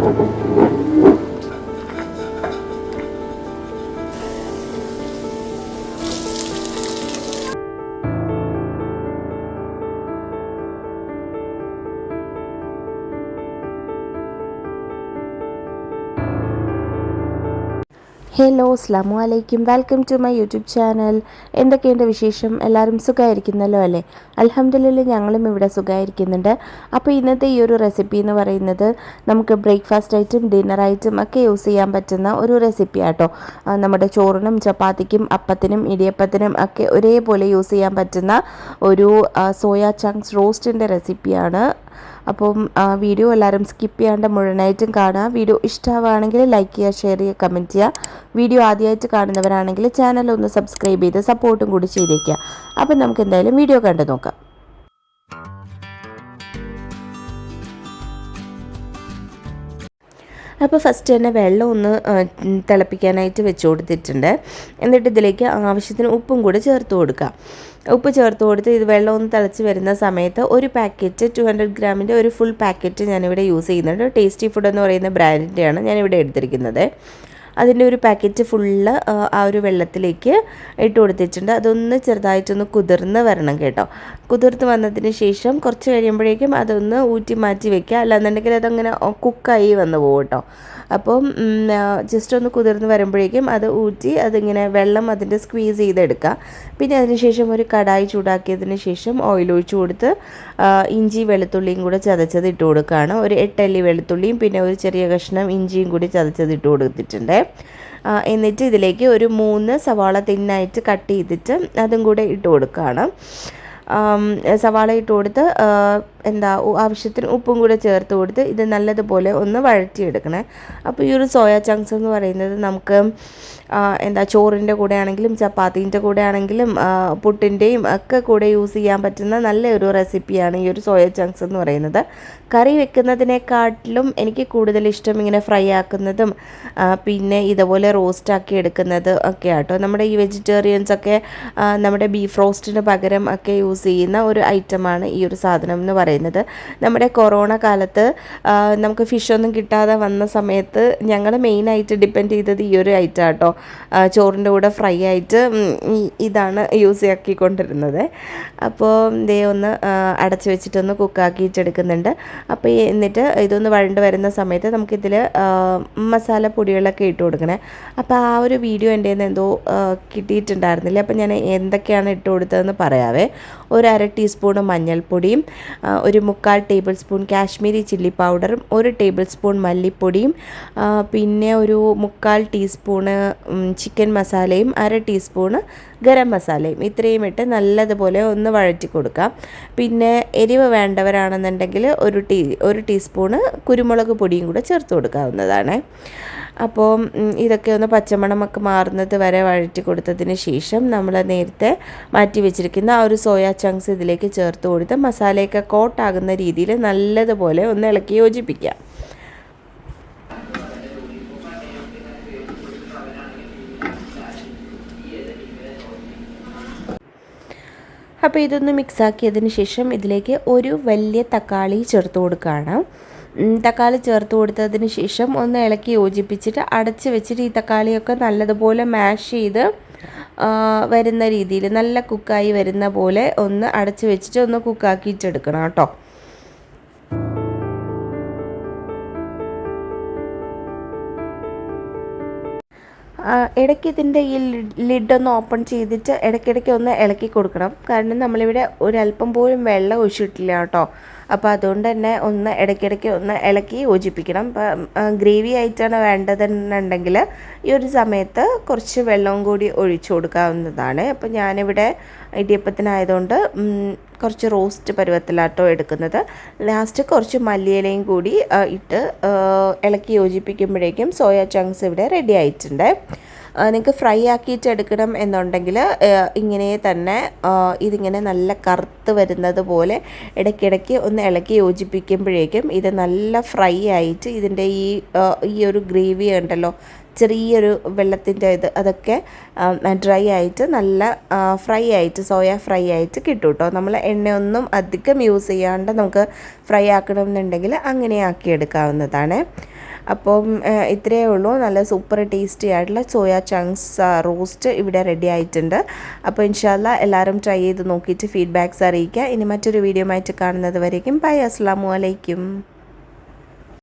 Thank you. Hello അസ്ലാം വലൈക്കും welcome to my YouTube channel എന്തൊക്കെയുണ്ട് വിശേഷം? എല്ലാവരും സുഖമായിരിക്കുന്നല്ലോ അല്ലേ? അലഹമ്മദില്ല ഞങ്ങളും ഇവിടെ സുഖമായിരിക്കുന്നുണ്ട്. അപ്പോൾ ഇന്നത്തെ ഈ ഒരു റെസിപ്പി എന്ന് പറയുന്നത് നമുക്ക് ബ്രേക്ക്ഫാസ്റ്റ് ആയിട്ടും ഡിന്നറായിട്ടും ഒക്കെ യൂസ് ചെയ്യാൻ പറ്റുന്ന ഒരു റെസിപ്പി ആട്ടോ. നമ്മുടെ ചോറിനും ചപ്പാത്തിക്കും അപ്പത്തിനും ഇടിയപ്പത്തിനും ഒക്കെ ഒരേപോലെ യൂസ് ചെയ്യാൻ പറ്റുന്ന ഒരു സോയാ ചങ്ക്സ് റോസ്റ്റിന്റെ റെസിപ്പിയാണ് അപ്പം വീഡിയോ എല്ലാവരും സ്കിപ്പ് ചെയ്യാണ്ട് മുഴുവനായിട്ടും കാണുക. വീഡിയോ ഇഷ്ടമാവുകയാണെങ്കിൽ ലൈക്ക് ചെയ്യുക ഷെയർ ചെയ്യുക കമന്റ് ചെയ്യുക. വീഡിയോ ആദ്യമായിട്ട് കാണുന്നവരാണെങ്കിൽ ചാനൽ ഒന്ന് സബ്സ്ക്രൈബ് ചെയ്ത് സപ്പോർട്ടും കൂടി ചെയ്തേക്കുക. അപ്പം നമുക്ക് എന്തായാലും വീഡിയോ കണ്ടു നോക്കാം. അപ്പോൾ ഫസ്റ്റ് തന്നെ വെള്ളം ഒന്ന് തിളപ്പിക്കാനായിട്ട് വെച്ച് കൊടുത്തിട്ടുണ്ട്. എന്നിട്ട് ഇതിലേക്ക് ആവശ്യത്തിന് ഉപ്പും കൂടി ചേർത്ത് കൊടുക്കുക ഉപ്പ് ചേർത്ത് കൊടുത്ത് ഇത് വെള്ളം ഒന്ന് തിളച്ച് വരുന്ന സമയത്ത് ഒരു പാക്കറ്റ് ടു ഹൺഡ്രഡ് ഗ്രാമിന്റെ ഒരു ഫുൾ പാക്കറ്റ് ഞാനിവിടെ യൂസ് ചെയ്യുന്നുണ്ട്. ടേസ്റ്റി ഫുഡ് എന്ന് പറയുന്ന ബ്രാൻഡിന്റെയാണ് ഞാനിവിടെ എടുത്തിരിക്കുന്നത്. അതിന്റെ ഒരു പാക്കറ്റ് ഫുള്ള് ആ ഒരു വെള്ളത്തിലേക്ക് ഇട്ട് കൊടുത്തിട്ടുണ്ട്. അതൊന്ന് ചെറുതായിട്ടൊന്ന് കുതിർന്ന് വരണം കേട്ടോ. കുതിർത്ത് വന്നതിന് ശേഷം കുറച്ച് കഴിയുമ്പോഴേക്കും അതൊന്ന് ഊറ്റി മാറ്റി വെക്കുക. അല്ലാന്നുണ്ടെങ്കിൽ അതങ്ങനെ കുക്കായി വന്ന് പോകും കേട്ടോ. അപ്പം ജസ്റ്റ് ഒന്ന് കുതിർന്ന് വരുമ്പോഴേക്കും അത് ഊറ്റി അതിങ്ങനെ വെള്ളം അതിന്റെ സ്ക്വീസ് ചെയ്തെടുക്കുക. പിന്നെ അതിനുശേഷം ഒരു കടായി ചൂടാക്കിയതിന് ശേഷം ഓയിൽ ഒഴിച്ച് കൊടുത്ത് ഇഞ്ചി വെളുത്തുള്ളിയും കൂടെ ചതച്ചത് ഇട്ട് കൊടുക്കുകയാണ്. ഒരു എട്ടല്ലി വെളുത്തുള്ളിയും പിന്നെ ഒരു ചെറിയ കഷ്ണം ഇഞ്ചിയും കൂടി ചതച്ചത് ഇട്ട് കൊടുത്തിട്ടുണ്ട്. എന്നിട്ട് ഇതിലേക്ക് ഒരു മൂന്ന് സവാള തിന്നായിട്ട് കട്ട് ചെയ്തിട്ട് അതും കൂടെ ഇട്ട് കൊടുക്കുകയാണ്. സവാള ഇട്ട് കൊടുത്ത് എന്താ ആവശ്യത്തിന് ഉപ്പും കൂടെ ചേർത്ത് കൊടുത്ത് ഇത് നല്ലതുപോലെ ഒന്ന് വഴറ്റിയെടുക്കണേ. അപ്പോൾ ഈ ഒരു സോയ ചങ്ക്സ് എന്ന് പറയുന്നത് നമുക്ക് എന്താ ചോറിന്റെ കൂടെ ആണെങ്കിലും ചപ്പാത്തീന്റെ കൂടെ ആണെങ്കിലും പുട്ടിന്റെയും ഒക്കെ കൂടെ യൂസ് ചെയ്യാൻ പറ്റുന്ന നല്ലൊരു റെസിപ്പിയാണ് ഈ ഒരു സോയ ചങ്ക്സ് എന്ന് പറയുന്നത്. കറി വെക്കുന്നതിനെക്കാട്ടിലും എനിക്ക് കൂടുതൽ ഇഷ്ടം ഇങ്ങനെ ഫ്രൈ ആക്കുന്നതും പിന്നെ ഇതുപോലെ റോസ്റ്റ് ആക്കി എടുക്കുന്നത് ഒക്കെ ആട്ടോ. നമ്മുടെ ഈ വെജിറ്റേറിയൻസ് ഒക്കെ നമ്മുടെ ബീഫ് റോസ്റ്റിന് പകരം ഒക്കെ യൂസ് ചെയ്യുന്ന ഒരു ഐറ്റമാണ് ഈ ഒരു സാധനം എന്ന് പറയുന്നത്. നമ്മുടെ കൊറോണ കാലത്ത് നമുക്ക് ഫിഷ് ഒന്നും കിട്ടാതെ വന്ന സമയത്ത് ഞങ്ങൾ മെയിനായിട്ട് ഡിപ്പെൻഡ് ചെയ്തത് ഈ ഒരു ഐറ്റം കേട്ടോ ചോറിന്റെ കൂടെ ഫ്രൈ ആയിട്ട് ഇതാണ് യൂസ് ആക്കിക്കൊണ്ടിരുന്നത്. അപ്പോൾ ദേ ഒന്ന് അടച്ചു വെച്ചിട്ടൊന്ന് കുക്കാക്കിയിട്ടെടുക്കുന്നുണ്ട് അപ്പോൾ എന്നിട്ട് ഇതൊന്ന് വഴണ്ട് വരുന്ന സമയത്ത് നമുക്കിതിൽ മസാല പൊടികളൊക്കെ ഇട്ട് കൊടുക്കണേ. അപ്പോൾ ആ ഒരു വീഡിയോ എന്റെ നിന്ന് എന്തോ കിട്ടിയിട്ടുണ്ടായിരുന്നില്ല? അപ്പോൾ ഞാൻ എന്തൊക്കെയാണ് ഇട്ട് കൊടുത്തതെന്ന് പറയാവേ. ഒരു അര ടീസ്പൂൺ മഞ്ഞൾപ്പൊടിയും ഒരു മുക്കാൽ ടേബിൾ സ്പൂൺ കാശ്മീരി ചില്ലി പൗഡറും ഒരു ടേബിൾ സ്പൂൺ മല്ലിപ്പൊടിയും പിന്നെ ഒരു മുക്കാൽ ടീസ്പൂണ് ചിക്കൻ മസാലയും അര ടീസ്പൂണ് ഗരം മസാലയും. ഇത്രയും ഇട്ട് നല്ലതുപോലെ ഒന്ന് വഴറ്റി കൊടുക്കാം. പിന്നെ എരിവ് വേണ്ടവരാണെന്നുണ്ടെങ്കിൽ ഒരു ടീ ഒരു ടീസ്പൂണ് കുരുമുളക് പൊടിയും കൂടെ ചേർത്ത് കൊടുക്കാവുന്നതാണ്. അപ്പോൾ ഇതൊക്കെ ഒന്ന് പച്ചമണമൊക്കെ മാറുന്നത് വരെ വഴറ്റി കൊടുത്തതിന് ശേഷം നമ്മൾ നേരത്തെ മാറ്റി വെച്ചിരിക്കുന്ന ആ ഒരു സോയാ ചങ്ക്സ് ഇതിലേക്ക് ചേർത്ത് കൊടുത്ത് മസാലയൊക്കെ കോട്ടാകുന്ന രീതിയിൽ നല്ലതുപോലെ ഒന്ന് ഇളക്കി യോജിപ്പിക്കുക. അപ്പോൾ ഇതൊന്ന് മിക്സാക്കിയതിന് ശേഷം ഇതിലേക്ക് ഒരു വലിയ തക്കാളി ചേർത്ത് കൊടുക്കുകയാണ്. തക്കാളി ചേർത്ത് കൊടുത്തതിന് ശേഷം ഒന്ന് ഇളക്കി യോജിപ്പിച്ചിട്ട് അടച്ച് വെച്ചിട്ട് ഈ തക്കാളിയൊക്കെ നല്ലതുപോലെ മാഷ് ചെയ്ത് വരുന്ന രീതിയിൽ നല്ല കുക്കായി വരുന്ന പോലെ ഒന്ന് അടച്ച് വെച്ചിട്ട് ഒന്ന് കുക്കാക്കിയിട്ടെടുക്കണം കേട്ടോ. ഇടയ്ക്ക് ഇതിന്റെ ഈ ലിഡൊന്ന് ഓപ്പൺ ചെയ്തിട്ട് ഇടയ്ക്കിടയ്ക്ക് ഒന്ന് ഇളക്കി കൊടുക്കണം. കാരണം നമ്മളിവിടെ ഒരല്പം പോലും വെള്ളം ഒഴിച്ചിട്ടില്ല കേട്ടോ. അപ്പോൾ അതുകൊണ്ട് തന്നെ ഒന്ന് ഇടയ്ക്കിടയ്ക്ക് ഒന്ന് ഇളക്കി യോജിപ്പിക്കണം. ഗ്രേവി ആയിട്ടാണ് വേണ്ടതെന്നുണ്ടെങ്കിൽ ഈ ഒരു സമയത്ത് കുറച്ച് വെള്ളവും കൂടി ഒഴിച്ചു കൊടുക്കാവുന്നതാണ്. അപ്പോൾ ഞാനിവിടെ ഇടിയപ്പത്തിനായതുകൊണ്ട് കുറച്ച് റോസ്റ്റ് പരുവത്തിലാട്ടോ എടുക്കുന്നത്. ലാസ്റ്റ് കുറച്ച് മല്ലിയിലയും കൂടി ഇട്ട് ഇളക്കി യോജിപ്പിക്കുമ്പോഴേക്കും സോയ ചങ്ക്സ് ഇവിടെ റെഡി ആയിട്ടുണ്ട്. നിങ്ങൾക്ക് ഫ്രൈ ആക്കിയിട്ട് എടുക്കണം എന്നുണ്ടെങ്കിൽ ഇങ്ങനെ തന്നെ ഇതിങ്ങനെ നല്ല കറുത്ത് വരുന്നത് പോലെ ഇടയ്ക്കിടയ്ക്ക് ഒന്ന് ഇളക്കി യോജിപ്പിക്കുമ്പോഴേക്കും ഇത് നല്ല ഫ്രൈ ആയിട്ട് ഇതിന്റെ ഈ ഈ ഒരു ഗ്രേവി ഉണ്ടല്ലോ ചെറിയൊരു വെള്ളത്തിന്റെ ഇത് അതൊക്കെ ഡ്രൈ ആയിട്ട് നല്ല ഫ്രൈ ആയിട്ട് സോയ ഫ്രൈ ആയിട്ട് കിട്ടും കേട്ടോ. നമ്മൾ എണ്ണയൊന്നും അധികം യൂസ് ചെയ്യാണ്ട് നമുക്ക് ഫ്രൈ ആക്കണമെന്നുണ്ടെങ്കിൽ അങ്ങനെ ആക്കി എടുക്കാവുന്നതാണ് അപ്പം ഇത്രയേ ഉള്ളൂ. നല്ല സൂപ്പർ ടേസ്റ്റി ആയിട്ടുള്ള സോയ ചങ്ക്സ് റോസ്റ്റ് ഇവിടെ റെഡി ആയിട്ടുണ്ട്. അപ്പോൾ ഇൻഷാല്ല എല്ലാവരും ട്രൈ ചെയ്ത് നോക്കിയിട്ട് ഫീഡ്ബാക്ക്സ് അറിയിക്കുക. ഇനി മറ്റൊരു വീഡിയോ ആയിട്ട് കാണുന്നത് വരേക്കും. ബൈ. അസ്സാം വലൈക്കും